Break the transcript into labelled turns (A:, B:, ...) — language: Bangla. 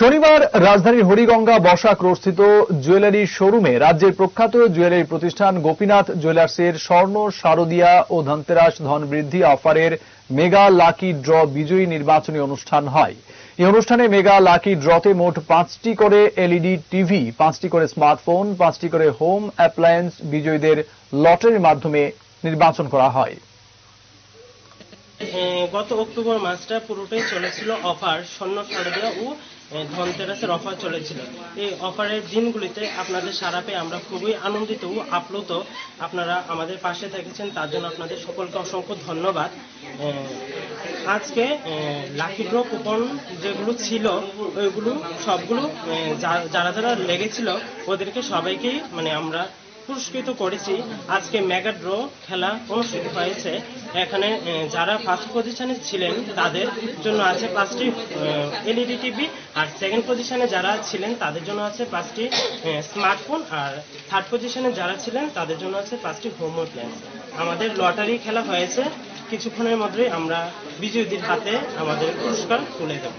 A: শনিবার রাজধানীর হরিগঙ্গা বসাক রোডস্থিত জুয়েলারি শোরুমে রাজ্যের প্রখ্যাত জুয়েলারি প্রতিষ্ঠান গোপীনাথ জুয়েলার্সের স্বর্ণ, শারদিয়া ও ধনতেরাস ধন বৃদ্ধি অফারের মেগা লাকি ড্র বিজয়ী নির্বাচনী অনুষ্ঠান হয়। এই অনুষ্ঠানে মেগা লাকি ড্রতে মোট পাঁচটি করে এলইডি টিভি, পাঁচটি করে স্মার্টফোন, পাঁচটি করে হোম অ্যাপ্লায়েন্স বিজয়ীদের লটারির মাধ্যমে নির্বাচন করা হয়।
B: গত অক্টোবর মাসটা পুরোটাই চলেছিল অফার, স্বর্ণ, শারদীয়া ও ধনতেরাসের অফার চলেছিল। এই অফারের দিনগুলিতে আপনাদের সারা পেয়ে আমরা খুবই আনন্দিত ও আপ্লুত। আপনারা আমাদের পাশে থেকেছেন, তার জন্য আপনাদের সকলকে অসংখ্য ধন্যবাদ। আজকে লাকি ড্র কুপন যেগুলো ছিল, ওইগুলো সবগুলো যারা যারা লেগেছিল, ওদেরকে সবাইকেই মানে আমরা পুরস্কৃত করেছি। আজকে মেগা ড্র খেলা অনুষ্ঠিত হয়েছে। এখানে যারা ফার্স্ট পজিশনে ছিলেন, তাদের জন্য আছে পাঁচটি এলইডি টিভি। আর সেকেন্ড পজিশনে যারা ছিলেন, তাদের জন্য আছে পাঁচটি স্মার্টফোন আর থার্ড পজিশনে যারা ছিলেন, তাদের জন্য আছে পাঁচটি হোম অ্যাপ্লায়েন্স আমাদের লটারি খেলা হয়েছে। কিছুক্ষণের মধ্যেই আমরা বিজয়ীদের হাতে আমাদের পুরস্কার তুলে দেব।